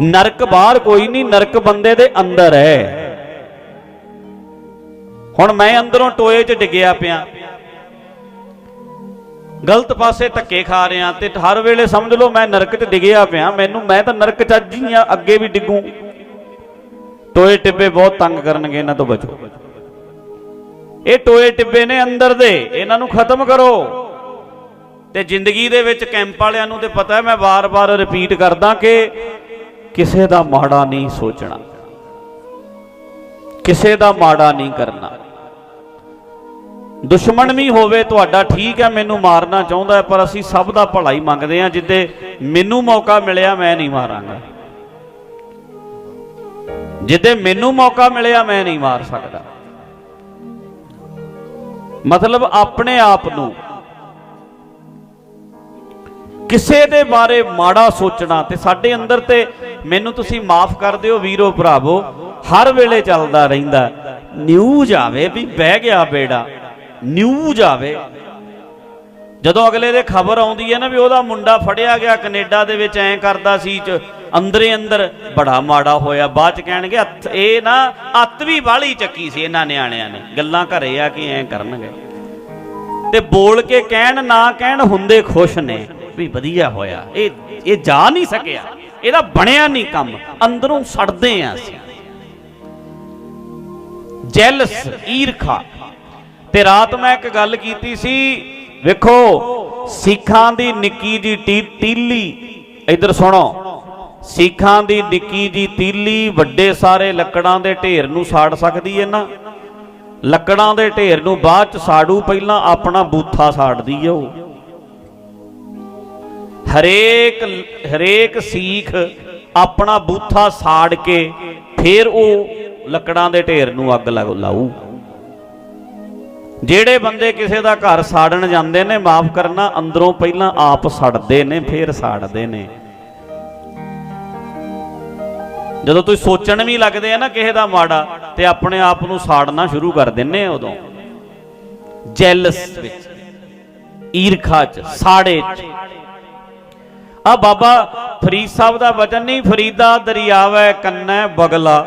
ਨਰਕ ਬਾਹਰ ਕੋਈ ਨਹੀਂ, ਨਰਕ ਬੰਦੇ ਦੇ ਅੰਦਰ ਹੈ। ਹੁਣ ਮੈਂ ਅੰਦਰੋਂ ਟੋਏ 'ਚ ਡਿੱਗਿਆ ਪਿਆ। ਗਲਤ ਪਾਸੇ ਧੱਕੇ ਖਾ ਰਿਆਂ ਤੇ ਹਰ ਵੇਲੇ ਸਮਝ ਲਓ ਮੈਂ ਨਰਕ 'ਚ ਡਿੱਗਿਆ ਪਿਆ। ਮੈਨੂੰ, ਮੈਂ ਤਾਂ ਨਰਕ 'ਚ ਅੱਜ ਹੀ ਆ, ਅੱਗੇ ਵੀ ਡਿੱਗੂ। ਟੋਏ ਟਿੱਬੇ ਬਹੁਤ ਤੰਗ ਕਰਨਗੇ ਇਹਨਾਂ ਤੋਂ ਬਚੋ। ਇਹ ਟੋਏ ਟਿੱਬੇ ਨੇ ਅੰਦਰ ਦੇ, ਇਹਨਾਂ ਨੂੰ ਖਤਮ ਕਰੋ। ਤੇ ਜ਼ਿੰਦਗੀ ਦੇ ਵਿੱਚ ਕੈਂਪ ਵਾਲਿਆਂ ਨੂੰ ਤੇ ਪਤਾ ਹੈ, ਮੈਂ ਵਾਰ-ਵਾਰ ਰਿਪੀਟ ਕਰਦਾ ਕਿ ਕਿਸੇ ਦਾ ਮਾੜਾ ਨਹੀਂ ਸੋਚਣਾ, ਕਿਸੇ ਦਾ ਮਾੜਾ ਨਹੀਂ ਕਰਨਾ। ਦੁਸ਼ਮਣ ਵੀ ਹੋਵੇ, ਤੁਹਾਡਾ ਠੀਕ ਹੈ, ਮੈਨੂੰ ਮਾਰਨਾ ਚਾਹੁੰਦਾ ਹੈ, ਪਰ ਅਸੀਂ ਸਭ ਦਾ ਭਲਾ ਹੀ ਮੰਗਦੇ ਹਾਂ, ਜਿੱਦੇ ਮੈਨੂੰ ਮੌਕਾ ਮਿਲਿਆ, ਮੈਂ ਨਹੀਂ ਮਾਰਾਂਗਾ। ਜਿੱਦੇ ਮੈਨੂੰ ਮੌਕਾ ਮਿਲਿਆ, ਮੈਂ ਨਹੀਂ ਮਾਰ ਸਕਦਾ। ਮਤਲਬ ਆਪਣੇ ਆਪ ਨੂੰ ਕਿਸੇ ਦੇ ਬਾਰੇ ਮਾੜਾ ਸੋਚਣਾ ਤੇ ਸਾਡੇ ਅੰਦਰ ਤੇ ਮੈਨੂੰ ਤੁਸੀਂ ਮਾਫ ਕਰ ਦਿਓ ਵੀਰੋ ਭਰਾਵੋ, ਹਰ ਵੇਲੇ ਚੱਲਦਾ ਰਹਿੰਦਾ। ਨਿਊਜ਼ ਆਵੇ ਵੀ ਬਹਿ ਗਿਆ ਬੇੜਾ ਨਿਊਜ਼ ਆਵੇ। ਜਦੋਂ ਅਗਲੇ ਦੇ ਖਬਰ ਆਉਂਦੀ ਹੈ ਨਾ ਵੀ ਉਹਦਾ ਮੁੰਡਾ ਫੜਿਆ ਗਿਆ ਕੈਨੇਡਾ ਦੇ ਵਿੱਚ, ਐਂ ਕਰਦਾ ਸੀ ਅੰਦਰੇ ਅੰਦਰ ਬੜਾ ਮਾੜਾ ਹੋਇਆ, ਬਾਅਦ ਚ ਕਹਿਣਗੇ ਹੱਥ- ਇਹ ਨਾ ਅੱਤ ਵੀ ਬਾਹਲੀ ਚੱਕੀ ਸੀ ਇਹਨਾਂ ਨਿਆਣਿਆਂ ਨੇ, ਗੱਲਾਂ ਘਰੇ ਆ ਕੇ ਐਂ ਕਰਨਗੇ। ਤੇ ਬੋਲ ਕੇ ਕਹਿਣ ਨਾ ਕਹਿਣ ਹੁੰਦੇ ਖੁਸ਼ ਨੇ। ਵੀ ਵਧੀਆ ਹੋਇਆ। ਇਹ ਇਹ ਜਾ ਨਹੀਂ ਸਕਿਆ। ਇਹਦਾ ਬਣਿਆ ਨਹੀਂ ਕੰਮ। ਅੰਦਰੋਂ ਸੜਦੇ ਆ ਅਸੀਂ। ਜੈਲਸ ਈਰਖਾ। ਤੇ ਰਾਤ ਮੈਂ ਇੱਕ ਗੱਲ ਕੀਤੀ ਸੀ, ਵੇਖੋ, ਸਿੱਖਾਂ ਦੀ ਨਿੱਕੀ ਜੀ ਟੀ- ਤੀਲੀ। ਇਧਰ ਸੁਣੋ। ਸਿੱਖਾਂ ਦੀ ਨਿੱਕੀ ਜੀ ਤੀਲੀ ਵੱਡੇ ਸਾਰੇ ਲੱਕੜਾਂ ਦੇ ਢੇਰ ਨੂੰ ਸਾੜ ਸਕਦੀ ਹੈ ਨਾ। ਲੱਕੜਾਂ ਦੇ ਢੇਰ ਨੂੰ ਬਾਅਦ ਚ ਸਾੜੂ ਪਹਿਲਾਂ ਆਪਣਾ ਬੂਥਾ ਸਾੜਦੀ ਹੈ ਉਹ। ਹਰੇਕ ਹਰੇਕ ਸੀਖ ਆਪਣਾ ਬੂਥਾ ਸਾੜ ਕੇ ਫਿਰ ਉਹ ਲੱਕੜਾਂ ਦੇ ਢੇਰ ਨੂੰ ਅੱਗ ਲਾਊ। ਜਿਹੜੇ ਬੰਦੇ ਕਿਸੇ ਦਾ ਘਰ ਸਾੜਨ ਜਾਂਦੇ ਨੇ, ਮਾਫ ਕਰਨਾ, ਅੰਦਰੋਂ ਪਹਿਲਾਂ ਆਪ ਸੜਦੇ ਨੇ, ਫਿਰ ਸਾੜਦੇ ਨੇ। ਜਦੋਂ ਤੁਸੀਂ ਸੋਚਣ ਵੀ ਲੱਗਦੇ ਆ ਨਾ ਕਿਸੇ ਦਾ ਮਾੜਾ, ਤੇ ਆਪਣੇ ਆਪ ਨੂੰ ਸਾੜਨਾ ਸ਼ੁਰੂ ਕਰ ਦਿੰਨੇ ਆ ਉਦੋਂ। ਜੈਲਸ ਵਿੱਚ, ਈਰਖਾ ਚ, ਸਾੜੇ ਚ। ਆ ਬਾਬਾ ਫਰੀਦ ਸਾਹਿਬ ਦਾ ਵਚਨ ਨਹੀਂ ਫਰੀਦਾ ਦਰਿਆਵੈ ਕੰਨੈ ਬਗਲਾ।